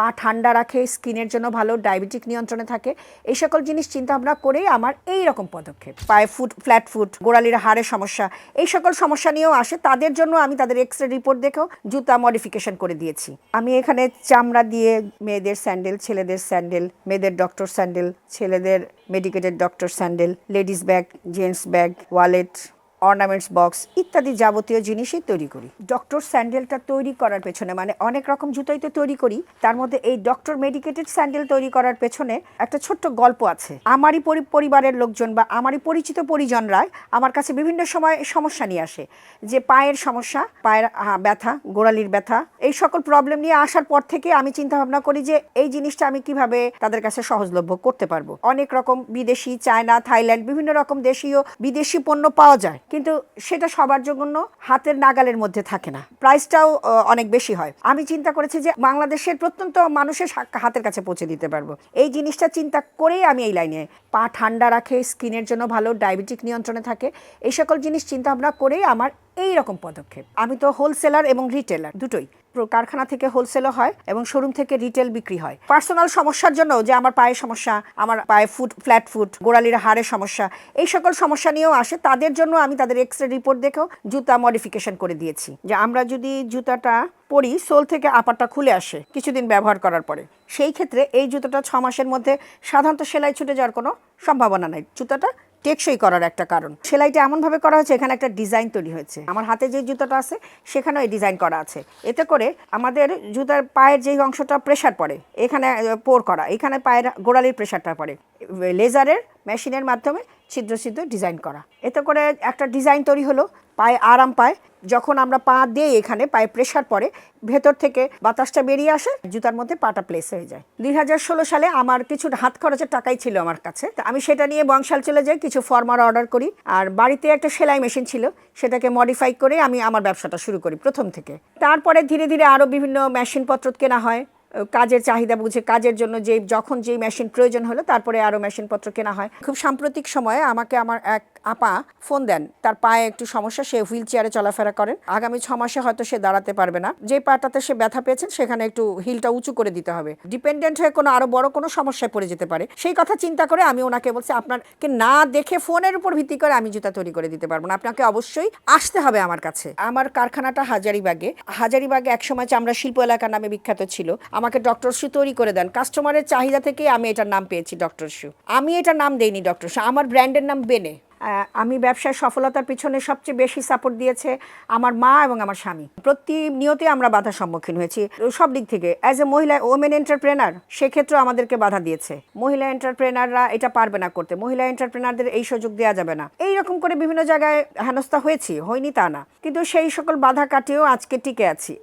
পা ঠান্ডা রাখে, স্কিনের জন্য ভালো, ডায়াবেটিক নিয়ন্ত্রণে থাকে। এই সকল জিনিস চিন্তা ভাবনা করেই আমার এই রকম পদক্ষেপ। পায়ে ফুট ফ্ল্যাট ফুট গোড়ালির হাড়ের সমস্যা, এই সকল সমস্যা নিয়েও আসে। তাদের জন্য আমি তাদের এক্স রে রিপোর্ট দেখেও জুতা মডিফিকেশন করে দিয়েছি। আমি এখানে চামড়া দিয়ে মেয়েদের স্যান্ডেল ছেলেদের স্যান্ডেল মেয়েদের ডক্টর স্যান্ডেল ছেলেদের medicated doctor sandal ladies bag gents bag wallet ornaments box ইত্যাদি যাবতীয় জিনিসই তৈরি করি। ডক্টর স্যান্ডেলটা তৈরি করার পেছনে মানে অনেক রকম জুতোই তো তৈরি করি, তার মধ্যে এই ডক্টর মেডিকেটেড স্যান্ডেল তৈরি করার পেছনে একটা ছোট্ট গল্প আছে। আমারই পরিবারের লোকজন বা আমারই পরিচিত পরিজনরা আমার কাছে বিভিন্ন সময় সমস্যা নিয়ে আসে, যে পায়ের সমস্যা, পায়ের ব্যথা, গোড়ালির ব্যথা, এই সকল প্রবলেম নিয়ে আসার পর থেকে আমি চিন্তা ভাবনা করি যে এই জিনিসটা আমি কীভাবে তাদের কাছে সহজলভ্য করতে পারব। অনেক রকম বিদেশি, চায়না, থাইল্যান্ড, বিভিন্ন রকম দেশীয় বিদেশি পণ্য পাওয়া যায়। কিন্তু সেটা সবার জন্য হাতের নাগালের মধ্যে থাকে না। প্রাইসটাও অনেক বেশি হয়। আমি চিন্তা করেছি যে বাংলাদেশের প্রত্যন্ত মানুষের হাতের কাছে পৌঁছে দিতে পারব। এই জিনিসটা চিন্তা করেই আমি এই লাইনে পা ঠান্ডা রাখে, স্কিনের জন্য ভালো, ডায়াবেটিক নিয়ন্ত্রণে থাকে। এই সকল জিনিস চিন্তা ভাবনা করেই আমার এই রকম পদক্ষেপ। আমি তো হোলসেলার এবং রিটেলার দুটোই। কারখানা থেকে হোলসেলও হয় এবং শোরুম থেকে রিটেল বিক্রি হয়। পার্সোনাল সমস্যার জন্য যে আমার পায়ের সমস্যা, আমার পায়ে ফুট ফ্ল্যাট ফুট গোড়ালির হাড়ের সমস্যা, এই সকল সমস্যা নিয়েও আসে, তাদের জন্য আমি তাদের এক্স রে রিপোর্ট দেখেও জুতা মডিফিকেশন করে দিয়েছি। যে আমরা যদি জুতাটা পরি, সোল থেকে আপারটা খুলে আসে কিছুদিন ব্যবহার করার পরে, সেই ক্ষেত্রে এই জুতোটা ছ মাসের মধ্যে সাধারণত সেলাই ছুটে যাওয়ার কোনো সম্ভাবনা নাই। জুতাটা টেকসই করার একটা কারণ। সেলাইটা এমনভাবে করা হয়েছে, এখানে একটা ডিজাইন তৈরি হয়েছে। আমার হাতে যে জুতোটা আছে, সেখানেও এই ডিজাইন করা আছে। এতে করে আমাদের জুতার পায়ের যেই অংশটা প্রেশার পড়ে, এখানে পোর করা, এখানে পায়ের গোড়ালির প্রেশারটা পড়ে। লেজারের মেশিনের মাধ্যমে ছিদ্র ছিদ্র ডিজাইন করা। এতে করে একটা ডিজাইন তৈরি হলো। পায়ে আরাম পায়, যখন আমরা পা দিই এখানে পায়ে প্রেশার পড়ে, ভেতর থেকে বাতাসটা বেরিয়ে আসে, জুতার মধ্যে পাটা প্লেস হয়ে যায়। দুই হাজার ষোলো সালে আমার কিছু হাত খরচের টাকাই ছিল আমার কাছে। আমি সেটা নিয়ে বংশাল চলে যাই, কিছু ফর্মার অর্ডার করি। আর বাড়িতে একটা সেলাই মেশিন ছিল, সেটাকে মডিফাই করে আমি আমার ব্যবসাটা শুরু করি প্রথম থেকে। তারপরে ধীরে ধীরে আরও বিভিন্ন মেশিনপত্র কেনা হয়। কাজের চাহিদা বুঝে, কাজের জন্য যে, যখন যেই মেশিন প্রয়োজন হলো, তারপরে আরও মেশিনপত্র কেনা হয়। খুব সাম্প্রতিক সময়ে আমাকে আমার এক আপা ফোন দেন। তার পায়ে একটু সমস্যা, সে হুইল চেয়ারে চলাফেরা করেন আগামী ছ মাসে হয়তো সে দাঁড়াতে পারবে না। যে পাটাতে সে ব্যথা পেয়েছেন সেখানে একটু হিলটা উঁচু করে দিতে হবে। ডিপেন্ডেন্ট হয়ে কোনো আরও বড় কোনো সমস্যায় পড়ে যেতে পারে। সেই কথা চিন্তা করে আমি ওনাকে বলছি, আপনাকে না দেখে ফোনের উপর ভিত্তি করে আমি জুতা তৈরি করে দিতে পারব না। আপনাকে অবশ্যই আসতে হবে আমার কাছে। আমার কারখানাটা হাজারিবাগে। হাজারিবাগে একসময় চামড়া শিল্প এলাকা নামে বিখ্যাত ছিল আমাকে ডক্টর শু তৈরি করে দেন। কাস্টমারের চাহিদা থেকেই আমি এটার নাম পেয়েছি ডক্টর শু আমি এটার নাম দেইনি ডক্টর শু আমার ব্র্যান্ডের নাম বেনে। আমি ব্যবসায় সফলতার পিছনে সবচেয়ে বেশি সাপোর্ট দিয়েছে আমার মা এবং আমার স্বামী। প্রতিনিয়তই আমরা বাধার সম্মুখীন হয়েছি, সব দিক থেকে। অ্যাজ এ মহিলা ওমেন এন্টারপ্রেনার সেক্ষেত্রে আমাদেরকে বাধা দিয়েছে। মহিলা এন্টারপ্রেনাররা এটা পারবে না করতে। মহিলা এন্টারপ্রেনারদের এই সুযোগ দেওয়া যাবে না। এই রকম করে বিভিন্ন জায়গায় হেনস্থা হয়েছি, হয়নি তা না। কিন্তু সেই সকল বাধা কাটিয়েও আজকে টিকে আছি।